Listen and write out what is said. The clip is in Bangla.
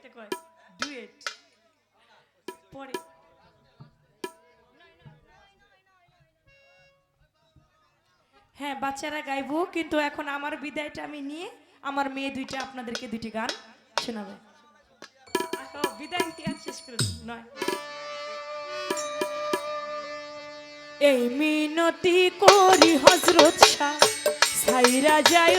একটা কয় ডুয়েট পরে হ্যাঁ বাচ্চারা গাইবো, কিন্তু এখন আমার বিদায়টা আমি নিয়ে আমার মেয়ে দুইটা আপনাদেরকে দুইটি গান শোনাবে। বিদায় নিতে শেষ করে নয়। এই মিনতি করি হজরত শাহ সাইরা যায়